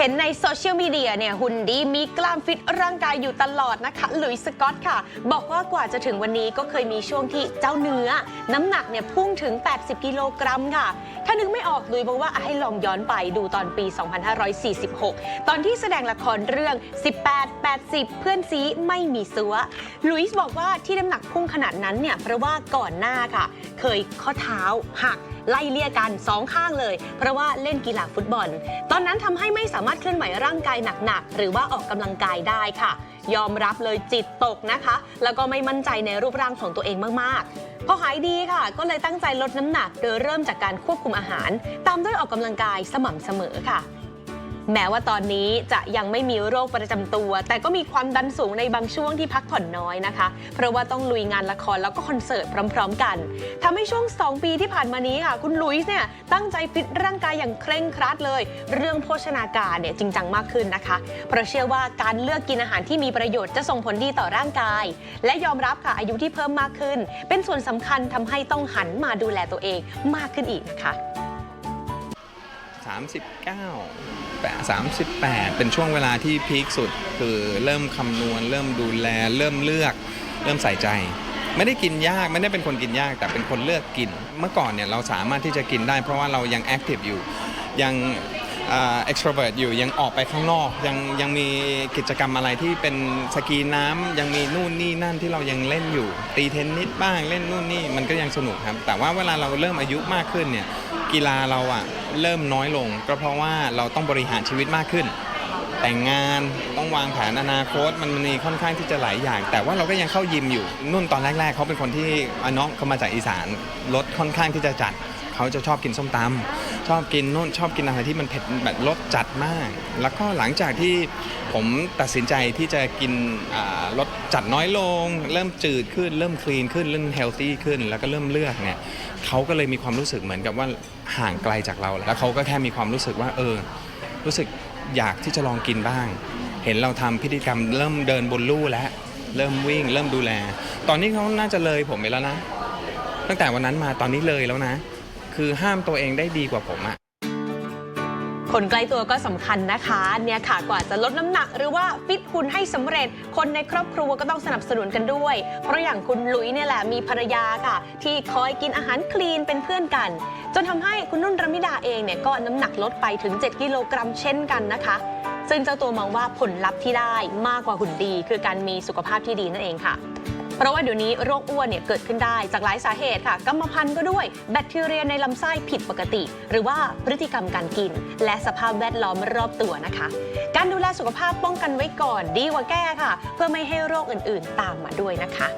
เห็นในโซเชียลมีเดียเนี่ยหุ่นดีมีกล้ามฟิตร่างกายอยู่ตลอดนะคะหลุยส์สกอตค่ะ บอกว่ากว่าจะถึงวันนี้ก็เคยมีช่วงที่เจ้าเนื้อ น้ำหนักเนี่ยพุ่งถึง 80 กิโลกรัมค่ะ ถ้านึกไม่ออกลุยบอกว่าให้ลองย้อนไปดูตอนปี 2546 ตอนที่แสดงละครเรื่อง 18 80 เพื่อนซีไม่มีซัวลุยส์บอกว่าที่น้ำหนักพุ่งขนาดนั้นเนี่ยเพราะว่าก่อนหน้าค่ะ เคยข้อเท้าหักไล่เลี่ยกันสองข้างเลย เพราะว่าเล่นกีฬาฟุตบอล ตอนนั้นทำให้ไม่สามารถเคลื่อนไหวร่างกายหนักๆหรือว่าออกกำลังกายได้ค่ะ ยอมรับเลยจิตตกนะคะ แล้วก็ไม่มั่นใจในรูปร่างของตัวเองมากๆ พอหายดีค่ะ ก็เลยตั้งใจลดน้ำหนักโดยเริ่มจากการควบคุมอาหาร ตามด้วยออกกำลังกายสม่ำเสมอค่ะ แม้ว่าตอนนี้จะยังไม่มีโรคประจำตัว แต่ก็มีความดันสูงในบางช่วงที่พักผ่อนน้อยนะคะ เพราะว่าต้องลุยงานละครแล้วก็คอนเสิร์ตพร้อม ๆ กันทำให้ช่วง 2 ปีที่ผ่านมานี้ค่ะ คุณลุยส์เนี่ยตั้งใจฟิตร่างกายอย่างเคร่งครัดเลย เรื่องโภชนาการเนี่ยจริงจังมากขึ้นนะคะ เพราะเชื่อว่าการเลือกกินอาหารที่มีประโยชน์จะส่งผลดีต่อร่างกาย และยอมรับค่ะอายุที่เพิ่มมากขึ้น เป็นส่วนสำคัญทำให้ต้องหันมาดูแลตัวเองมากขึ้นอีกนะคะ 39 38 เป็นช่วงเวลาที่พีคสุด คือเริ่มคำนวณ เริ่มดูแล เริ่มเลือก เริ่มใส่ใจ ไม่ได้กินยากไม่ได้เป็นคนกินยาก แต่เป็นคนเลือกกิน เมื่อก่อนเนี่ยเราสามารถที่จะกินได้ เพราะว่าเรายังแอคทีฟอยู่ยังเอ็กซ์โทรเวิร์ตอยู่ยังออกไปข้างนอก ยังยังมีกิจกรรมอะไรที่เป็นสกีน้ำยังมีนู่นนี่นั่นที่เรายังเล่นอยู่ ตีเทนนิสบ้างเล่นนู่นนี่มันก็ยังสนุกครับ แต่ว่าเวลาเราเริ่มอายุมากขึ้นเนี่ยกีฬาเราอะ เริ่มน้อยลง ก็เพราะว่าเราต้องบริหารชีวิตมากขึ้น แต่งงานต้องวางแผนอนาคตมันมีค่อนข้างที่จะหลายอย่าง แต่ว่าเราก็ยังเข้ายิมอยู่นุ่นตอนแรก ๆเขาเป็นคนที่อะน้องเขามาจากอีสานรถค่อนข้างที่จะจัด เขาจะชอบกินส้มตำชอบกินนู่นชอบกินอะไรที่มันเผ็ดแบบรสจัดมาก แล้วก็หลังจากที่ผมตัดสินใจที่จะกินรสจัดน้อยลง เริ่มจืดขึ้น เริ่มคลีนขึ้นเริ่มเฮลตี้ขึ้น แล้วก็เริ่มเลือกเนี่ยเขาก็เลยมีความรู้สึกเหมือนกับว่าห่างไกลจากเราแล้วเขาก็แค่มีความรู้สึกว่าเออ รู้สึกอยากที่จะลองกินบ้าง เห็นเราทำพิธีกรรมเริ่มเดินบนลู่แล้วเริ่มวิ่ง เริ่มดูแล ตอนนี้เขาน่าจะเลยผมไปแล้วนะ ตั้งแต่วันนั้นมาตอนนี้เลยแล้วนะ คือห้ามตัวเองได้ดีกว่าผมอะคนใกล้ตัวก็สำคัญนะคะเนี่ยค่ะกว่าจะลดน้ำหนัก หรือว่าฟิตหุ่นให้สำเร็จ คนในครอบครัวก็ต้องสนับสนุนกันด้วย เพราะอย่างคุณหลุยเนี่ยแหละมีภรรยาค่ะ ที่คอยกินอาหารคลีนเป็นเพื่อนกัน จนทำให้คุณนุ่นรมิดาเองเนี่ยก็น้ำหนักลดไปถึง 7 กิโลกรัมเช่นกันนะคะ ซึ่งเจ้าตัวมองว่าผลลัพธ์ที่ได้มากกว่าหุ่นดี คือการมีสุขภาพที่ดีนั่นเองค่ะ เพราะว่าเดี๋ยวนี้โรคอ้วนเนี่ยเกิดขึ้นได้จากหลายสาเหตุค่ะ กรรมพันธุ์ก็ด้วยแบคทีเรียในลำไส้ผิดปกติ หรือว่าพฤติกรรมการกิน และสภาพแวดล้อมรอบตัวนะคะ การดูแลสุขภาพป้องกันไว้ก่อนดีกว่าแก้ค่ะ เพื่อไม่ให้โรคอื่นๆ ตามมาด้วยนะคะ